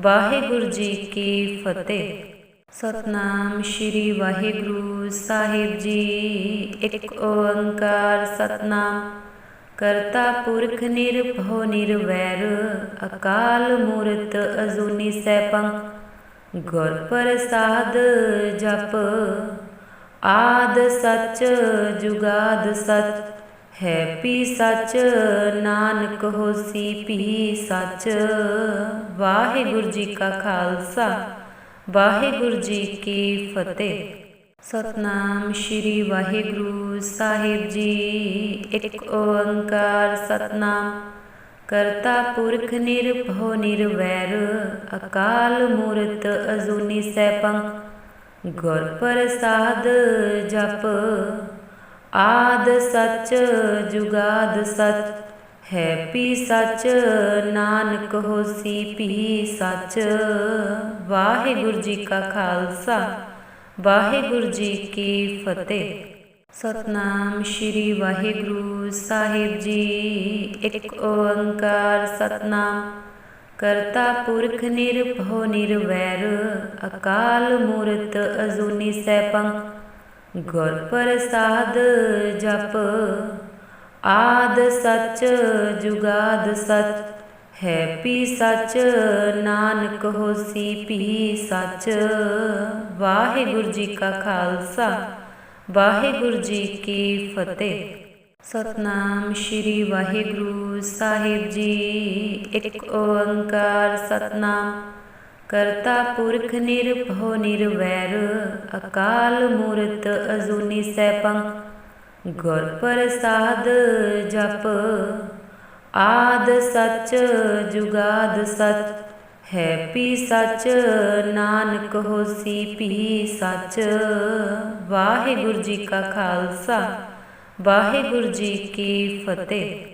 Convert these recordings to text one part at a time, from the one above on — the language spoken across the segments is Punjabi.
ਵਾਹਿਗੁਰੂ ਜੀ ਕੀ ਫਤਿਹ। ਸਤਨਾਮ ਸ਼੍ਰੀ ਵਾਹਿਗੁਰੂ ਸਾਹਿਬ ਜੀ। ਇੱਕ ਓੰਕਾਰ ਸਤਨਾਮ। ਕਰਤਾ ਪੁਰਖ ਨਿਰਭਉ ਨਿਰਵੈਰ, ਅਕਾਲ ਮੂਰਤ ਅਜੂਨੀ ਸੈਭੰ। ਗੁਰ ਪ੍ਰਸਾਦ ਜਪ। ਆਦ ਸਚ, ਜੁਗਾਦ ਸਚ। ਹੈ ਪੀ ਸਚ, ਨਾਨਕ ਹੋਸੀ ਪੀ ਸਚ। ਵਾਹਿਗੁਰੂ ਜੀ ਕਾ ਖਾਲਸਾ, ਵਾਹਿਗੁਰੂ ਜੀ ਕੀ ਫਤਿਹ। ਸਤਨਾਮ ਸ਼੍ਰੀ ਵਾਹਿਗੁਰੂ ਸਾਹਿਬ ਜੀ। ਇੱਕ ਓੰਕਾਰ ਸਤਨਾਮ, ਕਰਤਾ ਪੁਰਖ ਨਿਰਭਉ ਨਿਰਵੈਰ, ਅਕਾਲ ਮੂਰਤ ਅਜੂਨੀ ਸੈਭੰ। ਗੁਰ ਪ੍ਰਸਾਦ ਜਪ ਆਦ ਸਚ ਜੁਗਾਦ ਸਚ ਹੈ ਪੀ ਸਚ ਨਾਨਕ ਹੋਸੀ ਪੀ ਸਚ। ਵਾਹਿਗੁਰੂ ਜੀ ਕਾ ਖਾਲਸਾ, ਵਾਹਿਗੁਰੂ ਜੀ ਕੀ ਫਤਿਹ। ਸਤਨਾਮ ਸ਼੍ਰੀ ਵਾਹਿਗੁਰੂ ਸਾਹਿਬ ਜੀ। ਇੱਕ ਓੰਕਾਰ ਸਤਨਾਮ, ਕਰਤਾ ਪੁਰਖ ਨਿਰਭਉ ਨਿਰਵੈਰ, ਅਕਾਲ ਮੂਰਤ ਅਜੂਨੀ ਸੈਭੰ। ਗੁਰ ਪ੍ਰਸਾਦ ਜਪ। ਆਦ ਸਚ, ਜੁਗਾਦ ਸਚ ਹੈ ਪੀ ਸਚ, ਨਾਨਕ ਹੋਸੀ ਪੀ ਸਚ। ਵਾਹਿਗੁਰੂ ਜੀ ਕਾ ਖਾਲਸਾ, ਵਾਹਿਗੁਰੂ ਜੀ ਕੀ ਫਤਿਹ। ਸਤਨਾਮ ਸ਼੍ਰੀ ਵਾਹਿਗੁਰੂ ਸਾਹਿਬ ਜੀ। ਇੱਕ ਓੰਕਾਰ ਸਤਨਾਮ। ਕਰਤਾ ਪੁਰਖ ਨਿਰਭਉ ਨਿਰਵੈਰ, ਅਕਾਲ ਮੂਰਤ ਅਜੂਨੀ ਸੈਭੰ। ਗੁਰ ਪ੍ਰਸਾਦ ਜਪ, ਆਦ ਸਚ ਜੁਗਾਦ ਸਚ। ਹੈ ਪੀ ਸਚ, ਨਾਨਕ ਹੋਸੀ ਪੀ ਸਚ। ਵਾਹਿਗੁਰੂ ਜੀ ਕਾ ਖਾਲਸਾ, ਵਾਹਿਗੁਰੂ ਜੀ ਕੀ ਫਤਿਹ।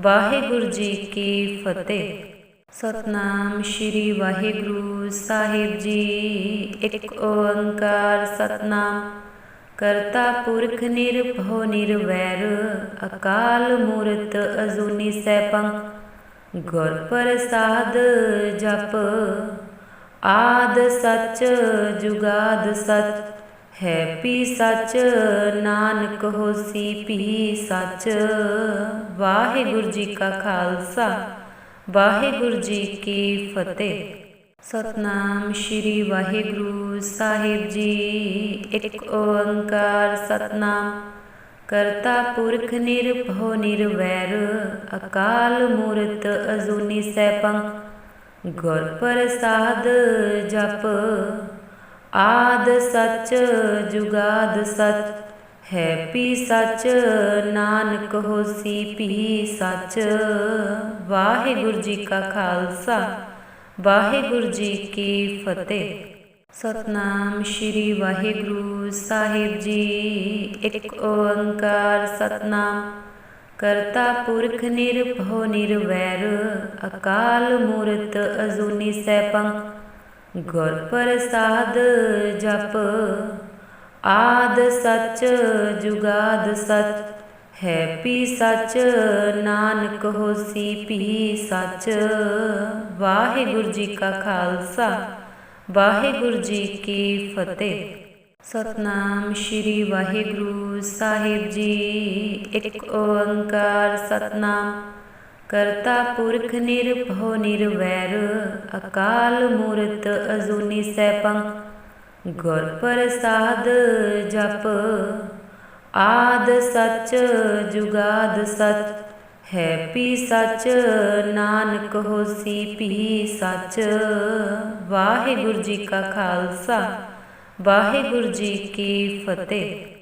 ਵਾਹਿਗੁਰੂ ਜੀ ਕੀ ਫਤਿਹ। ਸਤਨਾਮ ਸ਼੍ਰੀ ਵਾਹਿਗੁਰੂ ਸਾਹਿਬ ਜੀ। ਇੱਕ ਓੰਕਾਰ ਸਤਨਾਮ। ਕਰਤਾ ਪੁਰਖ ਨਿਰਭਉ ਨਿਰਵੈਰ। ਅਕਾਲ ਮੂਰਤ ਅਜੂਨੀ ਸੈਭੰ। ਗੁਰ ਪ੍ਰਸਾਦ ਜਪ। ਆਦ ਸਚ, ਜੁਗਾਦ ਸਚ। ਹੈ ਪੀ ਸਚ, ਨਾਨਕ ਹੋਸੀ ਪੀ ਸਚ। ਵਾਹਿਗੁਰੂ ਜੀ ਕਾ ਖਾਲਸਾ, ਵਾਹਿਗੁਰੂ ਜੀ ਕੀ ਫਤਿਹ। ਸਤਨਾਮ ਸ਼੍ਰੀ ਵਾਹਿਗੁਰੂ ਸਾਹਿਬ ਜੀ। ਇੱਕ ਓੰਕਾਰ ਸਤਨਾਮ, ਕਰਤਾ ਪੁਰਖ ਨਿਰਭਉ ਨਿਰਵੈਰ, ਅਕਾਲ ਮੂਰਤ ਅਜੂਨੀ ਸੈਭੰ। ਗੁਰ ਪ੍ਰਸਾਦ ਜਪ ਆਦ ਸਚ ਜੁਗਾਦ ਸਚ, ਹੈ ਪੀ ਸਚ ਨਾਨਕ ਹੋਸੀ ਪੀ ਸਚ। ਵਾਹਿਗੁਰੂ ਜੀ ਕਾ ਖਾਲਸਾ, ਵਾਹਿਗੁਰੂ ਜੀ ਕੀ ਫਤਿਹ। ਸਤਨਾਮ ਸ਼੍ਰੀ ਵਾਹਿਗੁਰੂ ਸਾਹਿਬ ਜੀ, ਇੱਕ ਓੰਕਾਰ ਸਤਨਾਮ। ਕਰਤਾ ਪੁਰਖ ਨਿਰਭਉ ਨਿਰਵੈਰ, ਅਕਾਲ ਮੂਰਤ ਅਜੂਨੀ ਸੈਭੰ। ਗੁਰ ਪ੍ਰਸਾਦ ਜਪ, ਆਦ ਸਚ ਜੁਗਾਦ ਸਚ, ਹੈ ਪੀ ਸਚ ਨਾਨਕ ਹੋਸੀ ਪੀ ਸਚ। ਵਾਹਿਗੁਰੂ ਜੀ ਕਾ ਖਾਲਸਾ, ਵਾਹਿਗੁਰੂ ਜੀ ਕੀ ਫਤਿਹ। ਸਤਨਾਮ ਸ਼੍ਰੀ ਵਾਹਿਗੁਰੂ ਸਾਹਿਬ ਜੀ, ਇੱਕ ਓੰਕਾਰ ਸਤਨਾਮ। ਕਰਤਾ ਪੁਰਖ ਨਿਰਭਉ ਨਿਰਵੈਰ, ਅਕਾਲ ਮੂਰਤ ਅਜੂਨੀ ਸੈਭੰ। ਗੁਰ ਪ੍ਰਸਾਦ ਜਪ, ਆਦ ਸਚ ਜੁਗਾਦ ਸਚ। ਹੈ ਪੀ ਸਚ, ਨਾਨਕ ਹੋਸੀ ਪੀ ਸਚ। ਵਾਹਿਗੁਰੂ ਜੀ ਕਾ ਖਾਲਸਾ, ਵਾਹਿਗੁਰੂ ਜੀ ਕੀ ਫਤਿਹ।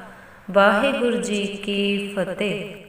ਵਾਹਿਗੁਰੂ ਜੀ ਕੀ ਫਤਿਹ।